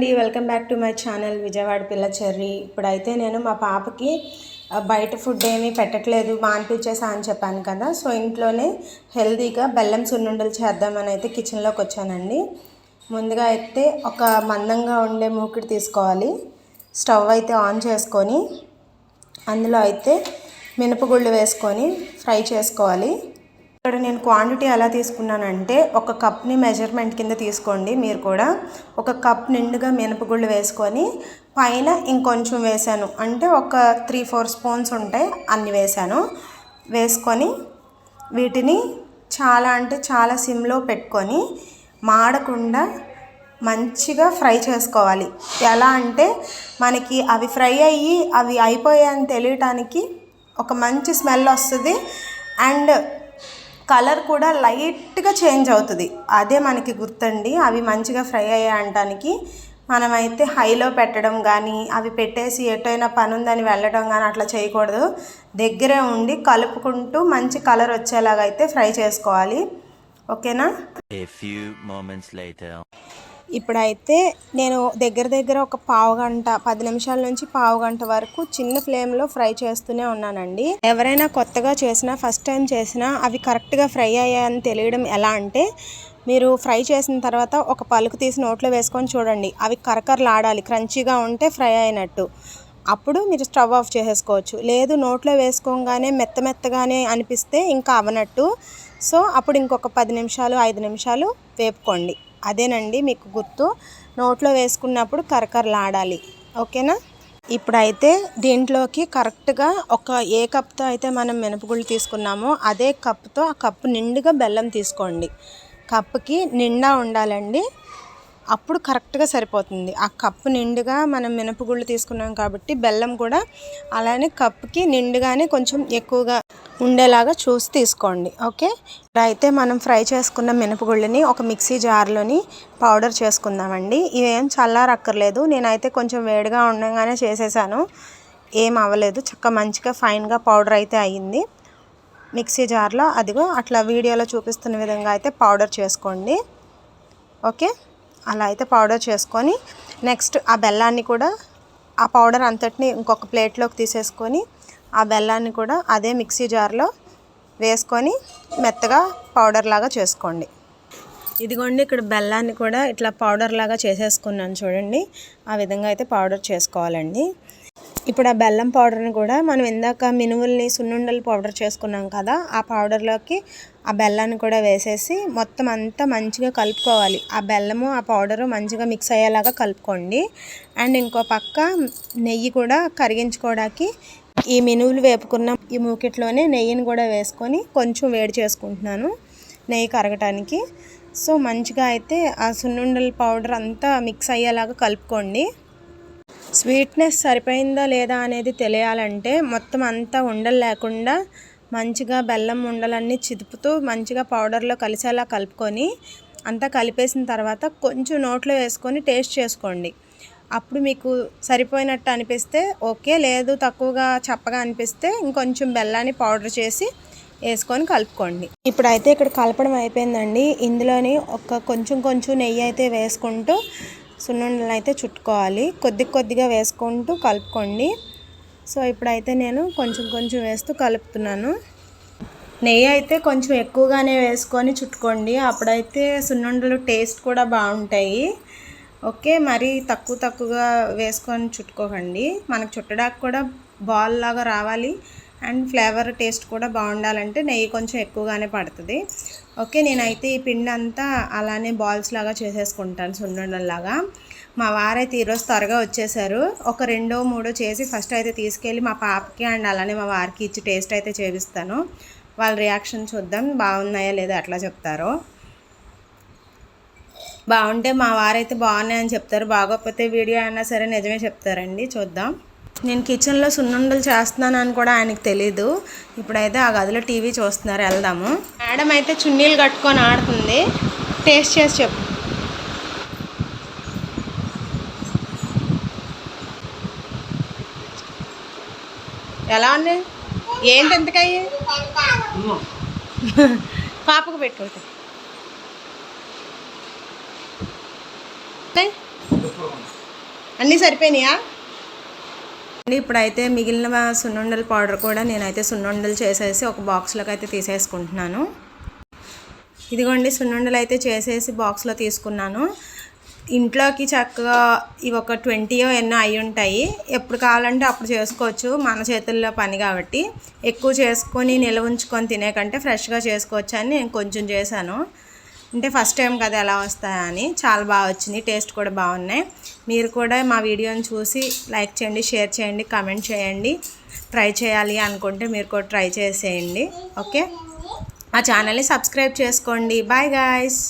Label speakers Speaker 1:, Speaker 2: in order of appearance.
Speaker 1: Back to my channel Vijayawada పిల్ల Cherry. ఇప్పుడైతే నేను మా పాపకి బయట ఫుడ్ ఏమీ పెట్టట్లేదు మానిపించేసా అని చెప్పాను కదా. సో ఇంట్లోనే హెల్తీగా బెల్లం సున్నుండలు చేద్దామని అయితే కిచెన్లోకి వచ్చానండి. ముందుగా అయితే ఒక మందంగా ఉండే మూకిడి తీసుకోవాలి. స్టవ్ అయితే ఆన్ చేసుకొని అందులో అయితే మినపగుళ్ళు వేసుకొని ఫ్రై చేసుకోవాలి. ఇక్కడ నేను క్వాంటిటీ ఎలా తీసుకున్నానంటే ఒక కప్ని మెజర్మెంట్ కింద తీసుకోండి మీరు కూడా. ఒక కప్ నిండుగా మినపగుళ్ళు వేసుకొని పైన ఇంకొంచెం వేసాను. అంటే ఒక త్రీ ఫోర్ స్పూన్స్ ఉంటాయి అన్ని వేసాను. వేసుకొని వీటిని చాలా అంటే చాలా సిమ్లో పెట్టుకొని మాడకుండా మంచిగా ఫ్రై చేసుకోవాలి. ఎలా అంటే మనకి అవి ఫ్రై అయ్యి అవి అయిపోయాయని తెలియటానికి ఒక మంచి స్మెల్ వస్తుంది. అండ్ కలర్ కూడా లైట్గా చేంజ్ అవుతుంది. అదే మనకి గుర్తండి. అవి మంచిగా ఫ్రై అయ్యాయి మనమైతే హైలో పెట్టడం కానీ అవి పెట్టేసి ఎటైనా పని ఉందని వెళ్ళడం కానీ అట్లా చేయకూడదు. దగ్గరే ఉండి కలుపుకుంటూ మంచి కలర్ వచ్చేలాగా అయితే ఫ్రై చేసుకోవాలి. ఓకేనా? ఇప్పుడైతే నేను దగ్గర దగ్గర ఒక పావు గంట పది నిమిషాల నుంచి పావు గంట వరకు చిన్న ఫ్లేమ్లో ఫ్రై చేస్తూనే ఉన్నానండి. ఎవరైనా కొత్తగా చేసినా ఫస్ట్ టైం చేసినా అవి కరెక్ట్గా ఫ్రై అయ్యాయని తెలియడం ఎలా అంటే మీరు ఫ్రై చేసిన తర్వాత ఒక పలుకు తీసి నోట్లో వేసుకొని చూడండి. అవి కరకరలాడాలి క్రంచీగా ఉంటే ఫ్రై అయినట్టు. అప్పుడు మీరు స్టవ్ ఆఫ్ చేసేసుకోవచ్చు. లేదు నోట్లో వేసుకోగానే మెత్త మెత్తగానే అనిపిస్తే ఇంకా అవనట్టు. సో అప్పుడు ఇంకొక పది నిమిషాలు ఐదు నిమిషాలు వేపుకోండి. అదేనండి మీకు గుర్తు. నోట్లో వేసుకున్నప్పుడు కరకరలాడాలి. ఓకేనా? ఇప్పుడైతే దీంట్లోకి కరెక్ట్గా ఒక ఏ కప్తో అయితే మనం మినపగుళ్ళు తీసుకున్నామో అదే కప్తో ఆ కప్పు నిండుగా బెల్లం తీసుకోండి. కప్పుకి నిండా ఉండాలండి. అప్పుడు కరెక్ట్గా సరిపోతుంది. ఆ కప్పు నిండుగా మనం మినపగుళ్ళు తీసుకున్నాం కాబట్టి బెల్లం కూడా అలానే కప్పుకి నిండుగానే కొంచెం ఎక్కువగా ఉండేలాగా చూసి తీసుకోండి. ఓకే? అయితే మనం ఫ్రై చేసుకున్న మినపగుళ్ళని ఒక మిక్సీ జార్లోని పౌడర్ చేసుకుందామండి. ఇవేం చల్లారక్కర్లేదు. నేనైతే కొంచెం వేడిగా ఉండగానే చేసేసాను. ఏం అవ్వలేదు. చక్క మంచిగా ఫైన్గా పౌడర్ అయితే అయ్యింది. మిక్సీ జార్లో అదిగో అట్లా వీడియోలో చూపిస్తున్న విధంగా అయితే పౌడర్ చేసుకోండి. ఓకే? అలా అయితే పౌడర్ చేసుకొని నెక్స్ట్ ఆ బెల్లాన్ని కూడా ఆ పౌడర్ అంతటిని ఇంకొక ప్లేట్లోకి తీసేసుకొని ఆ బెల్లాన్ని కూడా అదే మిక్సీ జార్లో వేసుకొని మెత్తగా పౌడర్ లాగా చేసుకోండి. ఇదిగోండి ఇక్కడ బెల్లాన్ని కూడా ఇట్లా పౌడర్ లాగా చేసేసుకున్నాను చూడండి. ఆ విధంగా అయితే పౌడర్ చేసుకోవాలండి. ఇప్పుడు ఆ బెల్లం పౌడర్ని కూడా మనం ఇందాక మినువుల్ని సున్నుండలు పౌడర్ చేసుకున్నాం కదా ఆ పౌడర్లోకి ఆ బెల్లాన్ని కూడా వేసేసి మొత్తం అంతా మంచిగా కలుపుకోవాలి. ఆ బెల్లము ఆ పౌడరు మంచిగా మిక్స్ అయ్యేలాగా కలుపుకోండి. అండ్ ఇంకో పక్క నెయ్యి కూడా కరిగించుకోవడానికి ఈ మినువులు వేపుకున్న ఈ మూకిట్లోనే నెయ్యిని కూడా వేసుకొని కొంచెం వేడి చేసుకుంటున్నాను నెయ్యి కరగటానికి. సో మంచిగా అయితే ఆ సున్నుండల పౌడర్ అంతా మిక్స్ అయ్యేలాగా కలుపుకోండి. స్వీట్నెస్ సరిపోయిందా లేదా అనేది తెలియాలంటే మొత్తం అంతా ఉండలు లేకుండా మంచిగా బెల్లం ఉండలన్నీ చిదుపుతూ మంచిగా పౌడర్లో కలిసేలా కలుపుకొని అంతా కలిపేసిన తర్వాత కొంచెం నోట్లో వేసుకొని టేస్ట్ చేసుకోండి. అప్పుడు మీకు సరిపోయినట్టు అనిపిస్తే ఓకే లేదు తక్కువగా చప్పగా అనిపిస్తే ఇంకొంచెం బెల్లాన్ని పౌడర్ చేసి వేసుకొని కలుపుకోండి. ఇప్పుడైతే ఇక్కడ కలపడం అయిపోయిందండి. ఇందులోని ఒక కొంచెం కొంచెం నెయ్యి అయితే వేసుకుంటూ సున్నుండలు అయితే చుట్టుకోవాలి. కొద్ది కొద్దిగా వేసుకుంటూ కలుపుకోండి. సో ఇప్పుడైతే నేను కొంచెం కొంచెం వేస్తూ కలుపుతున్నాను. నెయ్యి అయితే కొంచెం ఎక్కువగానే వేసుకొని చుట్టుకోండి. అప్పుడైతే సున్నుండలు టేస్ట్ కూడా బాగుంటాయి. ఓకే మరి తక్కువ తక్కువగా వేసుకొని చుట్టుకోకండి. మనకు చుట్టడానికి కూడా బాల్ లాగా రావాలి. అండ్ ఫ్లేవర్ టేస్ట్ కూడా బాగుండాలంటే నెయ్యి కొంచెం ఎక్కువగానే పడుతుంది. ఓకే నేనైతే ఈ పిండి అంతా అలానే బాల్స్ లాగా చేసేసుకుంటాను సున్నుండలాగా మా వారైతే ఈరోజు త్వరగా వచ్చేసారు. ఒక రెండో మూడో చేసి ఫస్ట్ అయితే తీసుకెళ్ళి మా పాపకి అండ్ అలానే మా వారికి ఇచ్చి టేస్ట్ అయితే చేపిస్తాను. వాళ్ళ రియాక్షన్ చూద్దాం బాగున్నాయా లేదా అట్లా చెప్తారో. బాగుంటే మా వారైతే బాగున్నాయని చెప్తారు. బాగోకపోతే వీడియో అయినా సరే నిజమే చెప్తారండి. చూద్దాం. నేను కిచెన్లో సున్నుండలు చేస్తున్నాను అని కూడా ఆయనకి తెలీదు. ఇప్పుడైతే ఆ గదిలో టీవీ చూస్తున్నారు వెళ్దాము. మేడం అయితే చున్నీలు కట్టుకొని ఆడుతుంది. టేస్ట్ చేసి చెప్పు. ఎలా ఉంది? ఏంటి ఎంతకయ్యి పాపకు పెట్టుకుంటే అన్నీ సరిపోయినాయా? ఇప్పుడైతే మిగిలిన సున్నుండల పౌడర్ కూడా నేనైతే సున్నుండలు చేసేసి ఒక బాక్స్లోకి అయితే తీసేసుకుంటున్నాను. ఇదిగోండి సున్నుండలు అయితే చేసేసి బాక్స్లో తీసుకున్నాను. ఇంట్లోకి చక్కగా ఇవి ఒక ట్వంటీయో ఎన్నో అయి ఉంటాయి. ఎప్పుడు కావాలంటే అప్పుడు చేసుకోవచ్చు. మన చేతుల్లో పని కాబట్టి. ఎక్కువ చేసుకొని నిల్వ ఉంచుకొని తినే కంటే ఫ్రెష్గా చేసుకోవచ్చు అని నేను కొంచెం చేశాను. అంటే ఫస్ట్ టైం కదా ఎలా వస్తాయని చాలా బాగా వచ్చినాయి టేస్ట్ కూడా బాగున్నాయి. మీరు కూడా మా వీడియోని చూసి లైక్ చేయండి షేర్ చేయండి కమెంట్ చేయండి. ట్రై చేయాలి అనుకుంటే మీరు కూడా ట్రై చేసేయండి. ఓకే మా ఛానల్ని సబ్స్క్రైబ్ చేసుకోండి. Bye guys